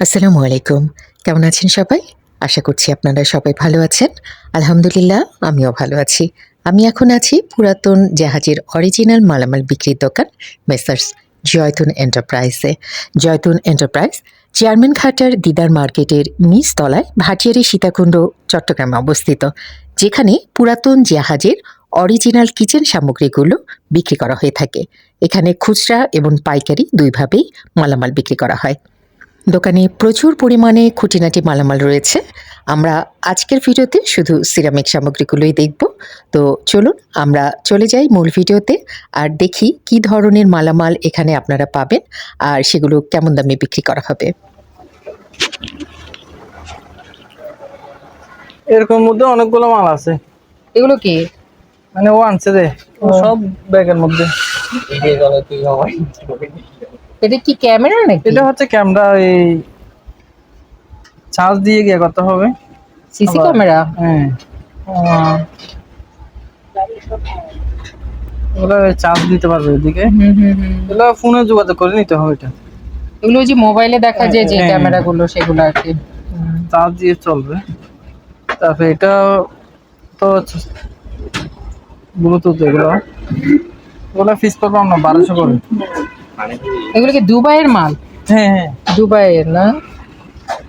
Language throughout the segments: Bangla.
আসসালামু আলাইকুম। কেমন আছেন সবাই? আশা করছি আপনারা সবাই ভালো আছেন। আলহামদুলিল্লাহ, আমিও ভালো আছি। আমি এখন আছি পুরাতন জাহাজের অরিজিনাল মালামাল বিক্রির দোকান মেসার্স জয়তুন এন্টারপ্রাইজে জয়তুন এন্টারপ্রাইজ চেয়ারম্যান ঘাটার দিদার মার্কেটের নিচ তলায় ভাটিয়ারি সীতাকুণ্ড, চট্টগ্রামে অবস্থিত, যেখানে পুরাতন জাহাজের অরিজিনাল কিচেন সামগ্রীগুলো বিক্রি করা হয়ে থাকে। এখানে খুচরা এবং পাইকারি দুইভাবেই মালামাল বিক্রি করা হয়। দোকানে প্রচুর পরিমাণে খুঁটিনাটি মালামাল রয়েছে। আমরা আজকের ভিডিওতে শুধু সিরামিক সামগ্রীগুলোই দেখব। তো চলুন আমরা চলে যাই মূল ভিডিওতে আর দেখি কি ধরনের মালামাল এখানে আপনারা পাবেন আর সেগুলো কেমন দামে বিক্রি করা হবে। এরকম মধ্যে অনেকগুলো মাল আছে। এগুলো কি? মানে ও আনছে রে ও। সব ব্যাগের মধ্যে। এটা কি ক্যামেরা নাকি? এটা হচ্ছে ক্যামেরা এই চার্জ দিয়ে গিয়ে করতে হবে। CC camera? হ্যাঁ। ওগুলো চার্জ দিতে পারবে এদিকে। হুম হুম হুম। এগুলো ফোনে যোগাযোগ করে নিতে হবে এটা। এগুলো যে মোবাইলে দেখা যায় যে হ্যাঁ। ক্যামেরাগুলো সেগুলো আর কি। চার্জ দিয়ে চলবে। তারপরে এটা তো ব্লুটুথ এগুলো। এগুলো ফিস করব আমরা বারোশো করে। এগুলো কি দুবাইয়ের মাল? হ্যাঁ হ্যাঁ। দুবাইয়ের না?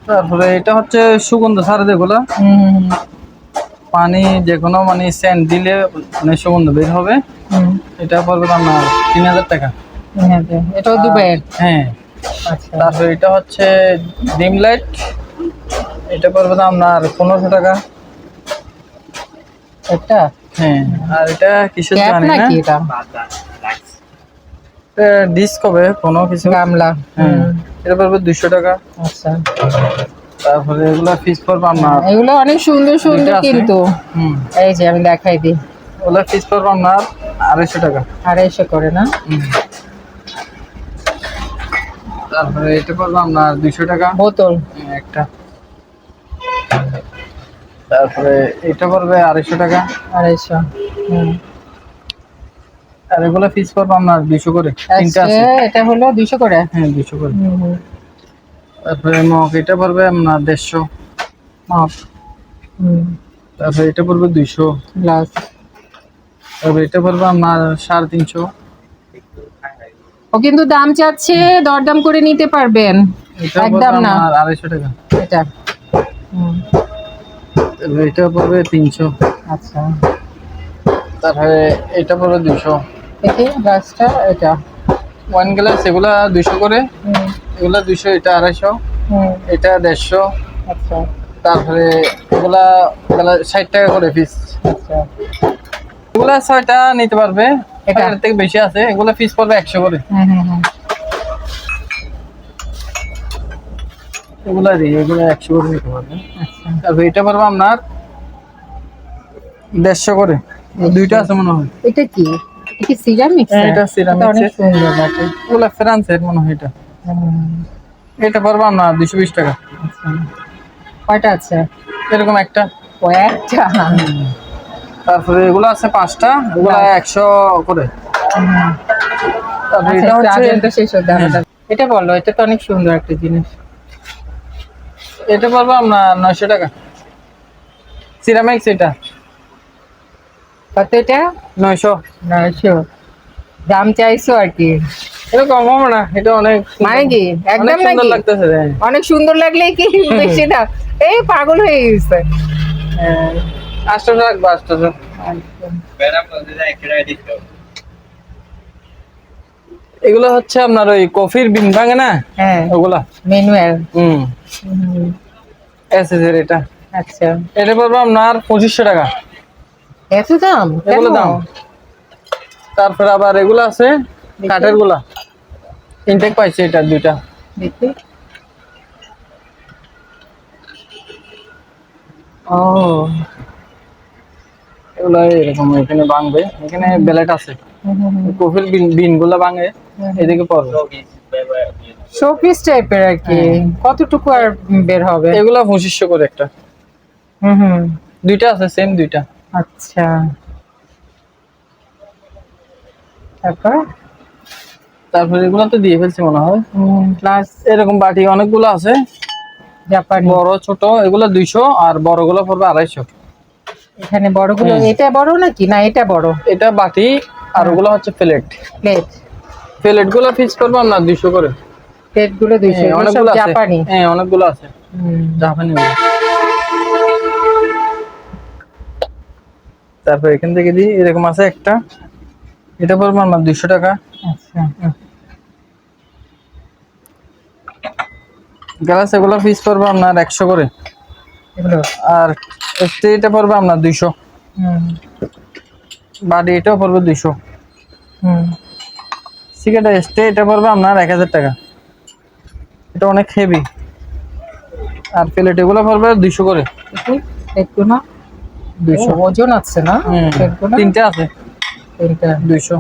তারপরে এটা হচ্ছে সুগন্ধ সার যেগুলো। পানি যে কোনো মানে সেন্ট দিলে মানে সুগন্ধ বের হবে। এটা পড়বে আপনার তিন হাজার টাকা। এটাও দুবাইয়ের? হ্যাঁ। আচ্ছা। তারপরে এটা হচ্ছে ডিম লাইট। এটা পড়বে আপনার পনেরোশো টাকা। এটা হ্যাঁ আর এটা কিসের জানি না। এটা? ডিস্ক হবে কোনো কিছু। গামলা হ্যাঁ হুম, এটা পড়বে দুশো টাকা। আচ্ছা। তারপরে এগুলো ফিস পড়বে আপনার এগুলো অনেক সুন্দর সুন্দর কিন্তু। হুম। এই যে আমি দেখাই দিই। ওগুলো ফিস পড়বে আপনার আড়াইশো টাকা। আড়াইশো করে না। তারপরে এটা পড়বে আপনার দুশো টাকা। বোতল। একটা। তারপরে এটা পড়বে আড়াইশো টাকা। আড়াইশো হুম। আর এগুলো ফিস পড়বে আপনার দুশো করে। তিনটা আছে। আচ্ছা, এটা হলো দুশো করে? হ্যাঁ দুশো করে। তারপরে মগ এটা পড়বে আপনার দেড়শো। মাপ তারপরে এটা পড়বে দুইশো। গ্লাস তারপরে এটা পড়বে আপনার সাড়ে তিনশো। ও কিন্তু দাম চাচ্ছে দরদাম করে নিতে পারবেন। একদম না। আড়াইশো টাকা। এটা। এটা পড়বে তিনশো। আচ্ছা। তারপরে এটা পড়বে দুশো দেখি গ্লাসটা এটা। ওয়ান গ্লাস এগুলা দুশো করে? এগুলা দুশো এটা আড়াইশো। হুম, এটা দেড়শো। আচ্ছা। তারপরে এগুলা ষাট টাকা করে পিস আচ্ছা। এগুলা ছয়টা নিতে পারবে। এটা? এটার থেকে বেশি আছে। এগুলা পিস পড়বে একশো করে। এগুলা দিই এগুলো একশো করে নিতে পারবে। আচ্ছা। তারপরে এটা পারব আপনার দেড়শো করে। দুইটা আছে মনে হয়। এটা কি? এটা কি সিরামিক হ্যাঁ, এটা অনেক সুন্দর এগুলা ফ্রান্সের মনে হয় এটা। এটা পারব দুশো বিশ টাকা। আচ্ছা। কয়টা আছে? এরকম একটা। কয়েকটা? তারপরে এগুলো আছে পাঁচটা এগুলা একশো করে। আচ্ছা, এটা বলো এটা তো অনেক সুন্দর একটা জিনিস। এটা পারব আপনার নয়শো টাকা। সিরামিক্স এটা কত এটা? নয়শো। নয়শো। দাম চাইছো আর কি। এটা কম হবে না এটা অনেক মানে কি? একদম সুন্দর লাগতেছে হ্যাঁ। অনেক সুন্দর লাগলেই কি বেশি দাম? এই পাগল হয়ে গেছে। হ্যাঁ, আটশোশো রাখব আটশোশো এগুলো হচ্ছে আপনার ওই কফির বিন ভাঙে না? হ্যাঁ। ওগুলা? ম্যানুয়াল হুম। এসএসের এটা। আচ্ছা। এটা পড়বে আপনার পঁচিশশো টাকা। এত দাম? এগুলো দাম। তারপরে আবার এগুলো আছে কাঠেরগুলা। ইনটেক পাইছে এটা দুইটা। দেখি। ও। এগুলো এরকম এখানে ভাঙবে। এখানে বেলেট আছে। কফির বিন বিনগুলা ভাঙে এদিকে পড়বে। শোপিস টাইপের আর কি। কতটুকু আর বের হবে? এগুলা পঁচিশশো করে একটা। হুম হুম। দুইটা আছে সেম দুইটা। আচ্ছা। তারপর? তারপরে এগুলো তো দিয়ে ফেলছি মনে হয়। প্লাস এরকম বাটি অনেকগুলো আছে। জাপানি। বড় ছোট এগুলো দুইশো আর বড়গুলো পড়বে আড়াইশো। এখানে বড়গুলো। এটা বড় নাকি? না এটা বড়। এটা বাটি আর ওগুলো হচ্ছে প্লেট। প্লেট। প্লেটগুলো পিস করব আপনার দুইশো করে। প্লেটগুলো দুইশো হ্যাঁ, অনেকগুলো জাপানি। হ্যাঁ অনেকগুলো আছে। জাপানি ওগুলো। তারপর এখান থেকে দিই এরকম আছে একটা। এটা পড়বে আপনার দুইশো টাকা। আচ্ছা গ্লাস এগুলো পিস পড়বে আপনার একশো করে। আর এটা পড়বে আপনার দুইশো। হুম। বাড়ি এটাও পড়বে দুইশো। হুম। সিগারেট স্টে এটা পড়বে আপনার এক হাজার টাকা। এটা অনেক হেভি আর প্লেট এগুলো পড়বে দুইশো করে। একটু না? দুইশো। ওজন আছে না? তিনটে আছে। তিনটা। দুইশো।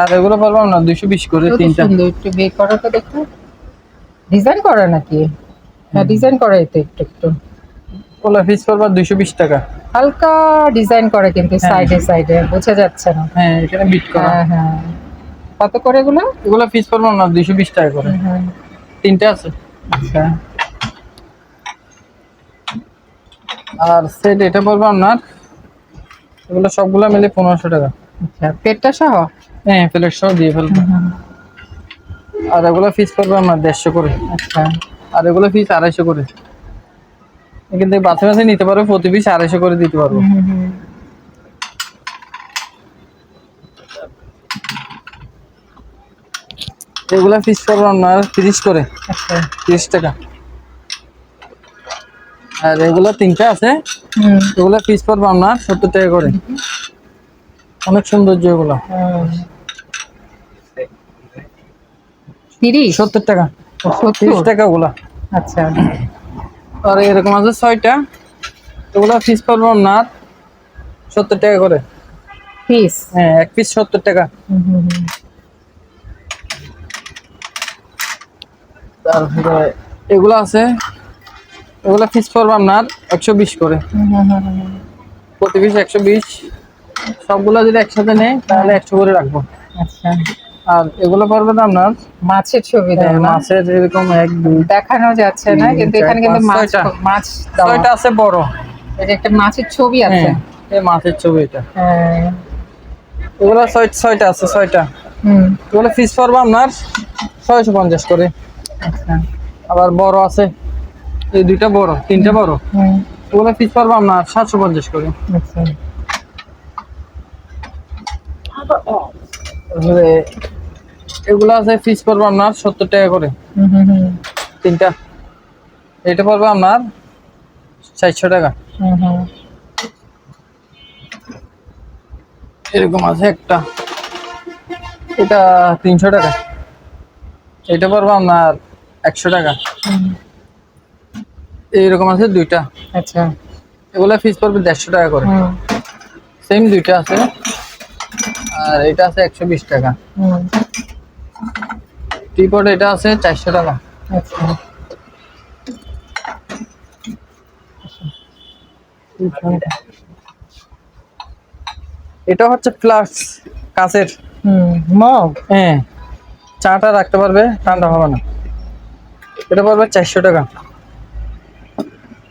আর এগুলো পড়বে আপনার দুইশো বিশ করে তিনটা। একটু বের করো তো দেখো। ডিজাইন করা নাকি? হ্যাঁ ডিজাইন করা তো একটু একটু। ওগুলো পিস পড়বে দুইশো বিশ টাকা। হালকা ডিজাইন করে কিন্তু হ্যাঁ। সাইডে সাইডে বোঝা যাচ্ছে না। হ্যাঁ এখানে বিট করা। হ্যাঁ হ্যাঁ। কত করে এগুলো? এগুলো পিস পড়বে আপনার দুইশো বিশ টাকা করে। তিনটে আছে। আচ্ছা। আর সেট এটা পড়বে আপনার এগুলো সবগুলো মিলে পনেরোশো টাকা। আচ্ছা পেটটা সহ? হ্যাঁ প্লেট সহ দিয়ে ফেলব। আর এগুলো পিস পড়বে আপনার দেড়শো করে। আচ্ছা। আর এগুলো পিস আড়াইশো করে। এখান থেকে বাছে বাছে নিতে পারবে প্রতি পিস আড়াইশো করে দিতে পারব। এগুলো পিস পড়বে আপনার তিরিশ করে। আচ্ছা। তিরিশ টাকা। আর এগুলো তিনটা আছে। এগুলো পিস পড়বে আপনার সত্তর টাকা করে। অনেক সৌন্দর্য এগুলো। তিরিশ? সত্তর টাকা। তিরিশ টাকা ওগুলা। আচ্ছা। আর এরকম আছে ছয়টা। এগুলো পিস পড়বে আপনার সত্তর টাকা করে। পিস হ্যাঁ এক পিস সত্তর টাকা। তারপরে এগুলো আছে এগুলো পিস পড়বে আপনার একশো বিশ করে। প্রতি পিস একশো বিশ। সবগুলো যদি একসাথে নেই তাহলে একশো করে রাখব। আচ্ছা। আর এগুলো পড়বে তো আপনার মাছের ছবি দাও না? মাছের এরকম এক দুই। দেখানো যাচ্ছে না কিন্তু এখানে কিন্তু মাছ। মাছ। ছয়টা আছে বড়। এটা একটা মাছের ছবি আছে। হ্যাঁ এই মাছের ছবি এটা। হ্যাঁ। এগুলো ছয় ছয়টা আছে ছয়টা। হুম। এগুলো পিস পড়বে আপনার ছয়শো পঞ্চাশ করে। আচ্ছা। আবার বড় আছে। এই দুইটা বড় তিনটা বড়? এগুলো পিস পড়বে আপনার সাতশো পঞ্চাশ করে। আচ্ছা। এগুলো আছে পিস পড়বে আপনার সত্তর টাকা করে। হুম হুম হুম। তিনটা। এটা পড়বে আপনার চারশো টাকা। হুম হুম। এরকম আছে একটা। এটা তিনশো টাকা। এটা পড়বে আপনার একশো টাকা। হুম। এইরকম আছে দুইটা। আচ্ছা। এগুলো ফিস পড়বে দেড়শো টাকা করে। সেম দুইটা আছে। আর এটা আছে একশো বিশ টাকা। টিপট এটা আছে চারশো টাকা। আচ্ছা। এটা হচ্ছে প্লাস কাঁচের। হ্যাঁ। চাটা রাখতে পারবে ঠান্ডা হবে না। এটা পড়বে চারশো টাকা।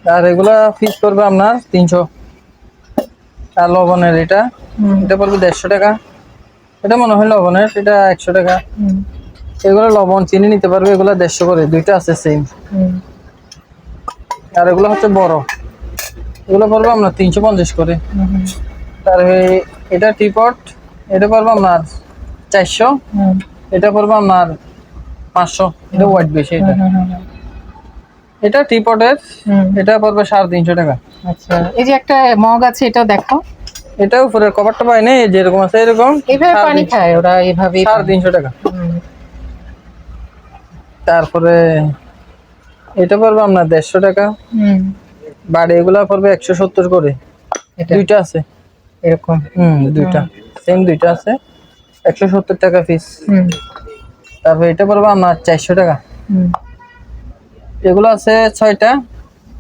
আর এগুলা ফিস করবে আপনার তিনশো। আর লবণের এটা এটা পড়বে দেড়শো টাকা। এটা মনে হয় লবণের এটা একশো টাকা। এগুলো লবণ চিনি নিতে পারবে এগুলো দেড়শো করে দুইটা আছে সেম আর এগুলো হচ্ছে বড়। এগুলো পড়বে আপনার তিনশো পঞ্চাশ করে। হুম এটা টিপট এটা পড়বে আপনার চারশো। এটা পড়বে আপনার পাঁচশো। এটা ওয়েট বেশি এটা। এটা টিপটের এটা পড়বে সাড়ে তিনশো টাকা। আচ্ছা এই যে একটা মগ আছে এটাও দেখো এটা উপরের কভারটা পায় না যেরকম আছে এরকম এইভাবে পানি খায় ওরা এইভাবেই সাড়ে তিনশো টাকা। তারপরে এটা পড়বে আপনার দেড়শো টাকা। হুম। বাড়ি এগুলা পড়বে একশো সত্তর করে। এটা? দুইটা আছে। এরকম? হুম দুইটা। সেম দুইটা আছে। একশো সত্তর টাকা হুম। তারপর এটা পড়বে আপনার চারশো টাকা। হুম। এগুলো আছে ছয়টা।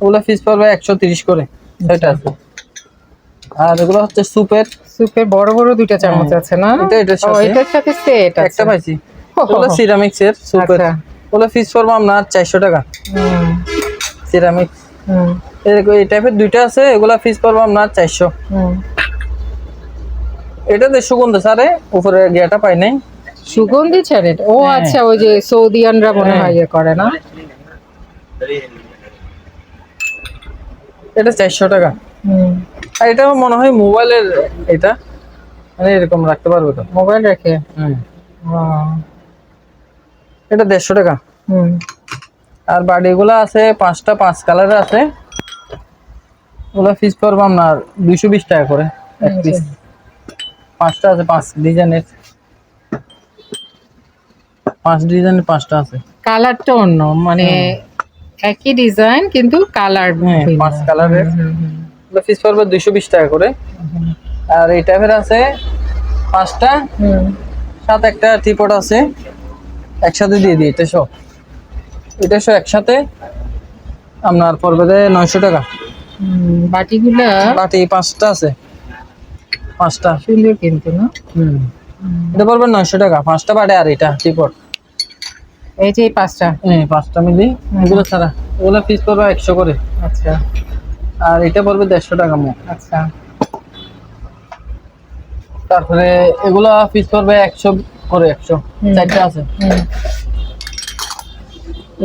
ওগুলো পিস পড়বে একশো তিরিশ করে। ছয়টা আছে। আর এগুলো হচ্ছে স্যুপের সুপের বড় বড় দুইটা চামচ হ্যাঁ, আছে না? এটা এটার সাথে। এটার সাথে সেট একটা পাইছি। ওগুলো। সিরামিক্স এর আচ্ছা। ওগুলো পিস পড়বে আপনার চারশো টাকা। হুম। সিরামিক হুম। এরকম এই টাইপের দুইটা আছে এগুলা ফিস পড়ব আপনার চারশো। এটা দেড়শো কোন স্যারে উপরে গিয়াটা পাই নাই। সুগন্ধি ছাড়ে? ও হ্যাঁ। আচ্ছা ওই যে সৌদি সৌদিয়ানরা মনে হ্যাঁ। হয়। ইয়ে করে না? এটা চারশো টাকা। হুম। আর এটা মনে হয় মোবাইলের এটা। মানে এরকম রাখতে পারবে তো। মোবাইল রেখে? হুম। এটা দেড়শো টাকা। হুম। আর বাড়িগুলো আছে পাঁচটা পাঁচ কালারের আছে। ওগুলো ফিস পড়ব আপনার দুইশো বিশ টাকা করে এক পিস পাঁচটা আছে পাঁচ ডিজাইনের। পাঁচ ডিজাইনের পাঁচটা আছে। কালারটা অন্য মানে একই ডিজাইন কিন্তু কালার হ্যাঁ পাঁচ কালারের ফিস পড়বে দুইশো বিশ টাকা করে। আর এই টাইপের আছে পাঁচটা সাথে একটা টিপট আছে। একসাথে দিয়ে দিই এটা সব। এটা সব একসাথে আপনার পড়বে নয়শো টাকা। বাটিগুলা বাটি পাঁচটা আছে। পাঁচটা। সুন্দর কিন্তু না? হুম। এটা পড়বে নয়শো টাকা পাঁচটা বাটে আর এটা টিপট এই যে এই পাঁচটা? হ্যাঁ পাঁচটা মিলি এগুলো ছাড়া। এগুলো পিস পড়বে একশো করে। আচ্ছা। আর এটা পড়বে দেড়শো টাকা মুখ আচ্ছা। তারপরে এগুলো পিস পড়বে একশো করে একশো। চারটা আছে।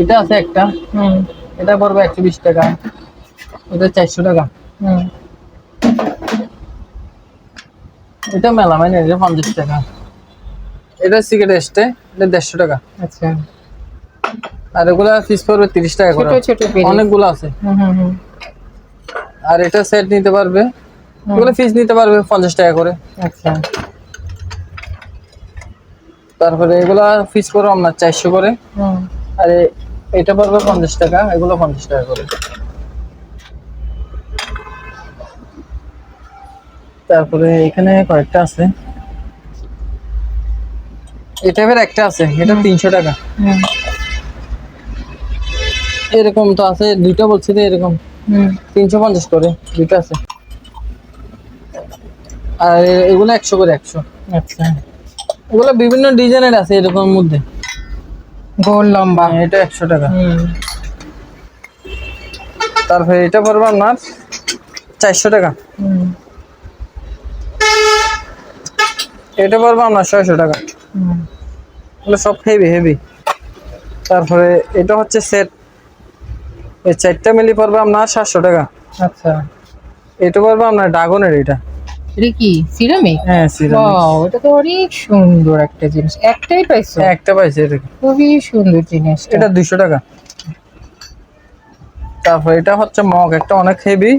এটা আছে একটা। হুম। এটা পড়বে একশো বিশ টাকা। এটা চারশো টাকা। হুম। এটা মেলা মানে এটা পঞ্চাশ টাকা। এটা সিগারেট এসটে এটা দেড়শো টাকা। আচ্ছা। আর এগুলা পিস পড়বে তিরিশ টাকা করে। ছোট পিস অনেকগুলো আছে। হুম হুম হুম। আর এটা সেট নিতে পারবে। এগুলো পিস নিতে পারবে পঞ্চাশ টাকা করে। আচ্ছা। তারপরে এগুলা পিস পড়বে আপনার চারশো করে। হুম। আর এটা পড়বে পঞ্চাশ টাকা এগুলো পঞ্চাশ টাকা করে। তারপরে এখানে কয়েকটা আছে। এই টাইপের একটা আছে এটা তিনশো টাকা। হুম। এরকম তো আছে দুইটা বলছি তো এরকম। তিনশো পঞ্চাশ করে দুইটা আছে। আর এগুলো একশো করে একশো। আচ্ছা। এগুলো বিভিন্ন ডিজাইনের আছে এরকম মধ্যে। গোল লম্বা। এটা একশো টাকা। হুম। তারপরে এটা পড়বে আপনার চারশো টাকা। এটা পড়বে আপনার ছয়শো টাকা। হুম। সব হেভি হেভি তারপরে এটা হচ্ছে সেট এই চারটা মিলি পড়বে আপনার সাতশো টাকা। আচ্ছা। এটা পড়বে আপনার ড্রাগনের এটা এটা কি? সিরামিক? হ্যাঁ সিরামিক। এটা তো অনেক সুন্দর একটা জিনিস। একটাই পাইছো একটা পাইছে এটা খুবই সুন্দর জিনিস এটা দুইশো টাকা। তারপর এটা হচ্ছে মগ একটা অনেক হেভি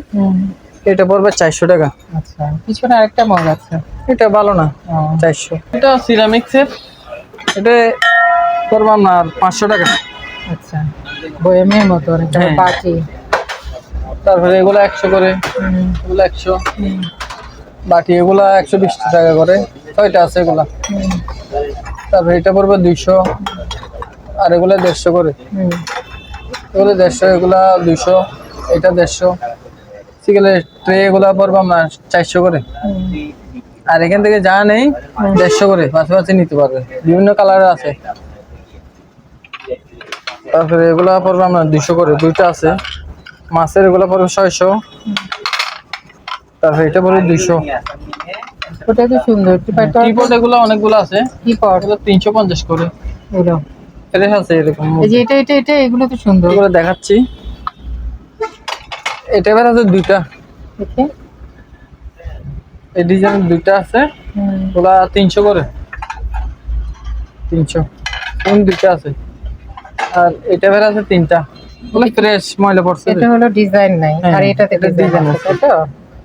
এটা পড়বে চারশো টাকা। আচ্ছা পিছনে আরেকটা মগ আছে। এটা ভালো না ও, চারশো। এটা সিরামিক সেট এটা পড়বে আপনার পাঁচশো টাকা। আচ্ছা। বয়ামের মতো অনেকটা হ্যাঁ। বাটি তারপরে এগুলো একশো করে হুম, এগুলো একশো। হুম, বাকি এগুলা একশো বিশ টাকা করে ছয়টা আছে এগুলা। হুম, তারপরে এটা পড়বে দুইশো আর এগুলো দেড়শো করে। হুম, এগুলো দেড়শো এগুলা দুইশো এটা দেড়শো। সিগেলে ট্রে এগুলা পড়বে আপনার চারশো করে। আর এখান থেকে যা নেই দেড়শো করে পাশাপাশি নিতে পারবে। বিভিন্ন কালারের আছে। তারপরে এগুলা পড়বে আপনার দুইশো করে দুইটা আছে। মাছের এগুলা পড়বে ছয়শো। তারপরে এটা পড়বে দুইশো। ওটা তো সুন্দর টিপাটা টিপট এগুলো অনেকগুলো আছে। এগুলো তিনশো পঞ্চাশ করে। এগুলো। ফ্রেশ আছে এরকম এই যে এটা এটা এটা এগুলো তো সুন্দর। এগুলো দেখাচ্ছি। এটা এবার আছে দুইটা। এই ডিজাইনের দুইটা আছে। ওগুলা তিনশো করে। তিনশো। কোন দুইটা আছে? আর এটা আছে তিনটা। ফ্রেশ ময়লা পড়ছে। এটা হলো ডিজাইন নাই হ্যাঁ, আর এটাতে ডিজাইন আছে তো?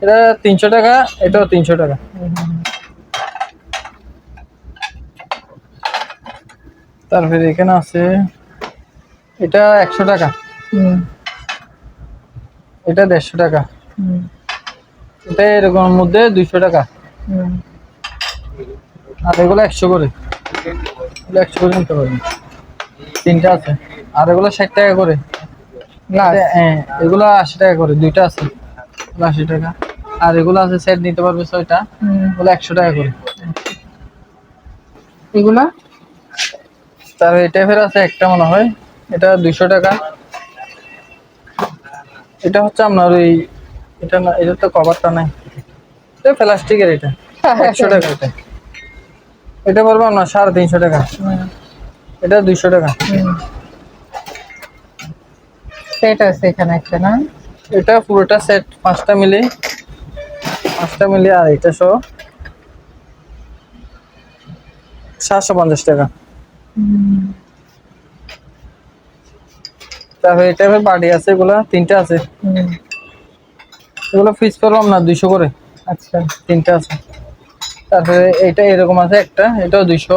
এটা তিনশো টাকা এটাও তিনশো টাকা। হুম, হুম, তারপরে এখানে আছে এটা একশো টাকা। হুম, এটা দেড়শো টাকা। হুম, এটা এরকম মধ্যে দুইশো টাকা। হুম। আর এগুলো একশো করে। এগুলো একশো করে। নিতে পারবেন তিনটা আছে। আর এগুলো ষাট টাকা করে। হ্যাঁ এগুলো আশি টাকা করে দুইটা আছে। আশি টাকা। আর এগুলো আছে সেট নিতে পারবে ছয়টা। এগুলো একশো টাকা করে। এগুলা? তার এটা ফের আছে একটা মনে হয়। এটা দুইশো টাকা। এটা হচ্ছে আপনার ওই এটা না এটা তো কভারটা নাই। এটা প্লাস্টিকের এটা। একশো টাকা এটা। এটা পড়বে আপনার সাড়ে তিনশো টাকা। এটা দুইশো টাকা। সেট আছে এখানে একটা না? এটা পুরোটা সেট পাঁচটা মিলে। পাঁচটা মিলে আর এটা সহ সাতশো পঞ্চাশ টাকা। তারপরে এটা বাড়ি আছে এগুলা তিনটা আছে। এগুলো ফিস করলাম না দুইশো করে। আচ্ছা। তিনটা আছে। তারপরে এটা এরকম আছে একটা এটাও দুইশো।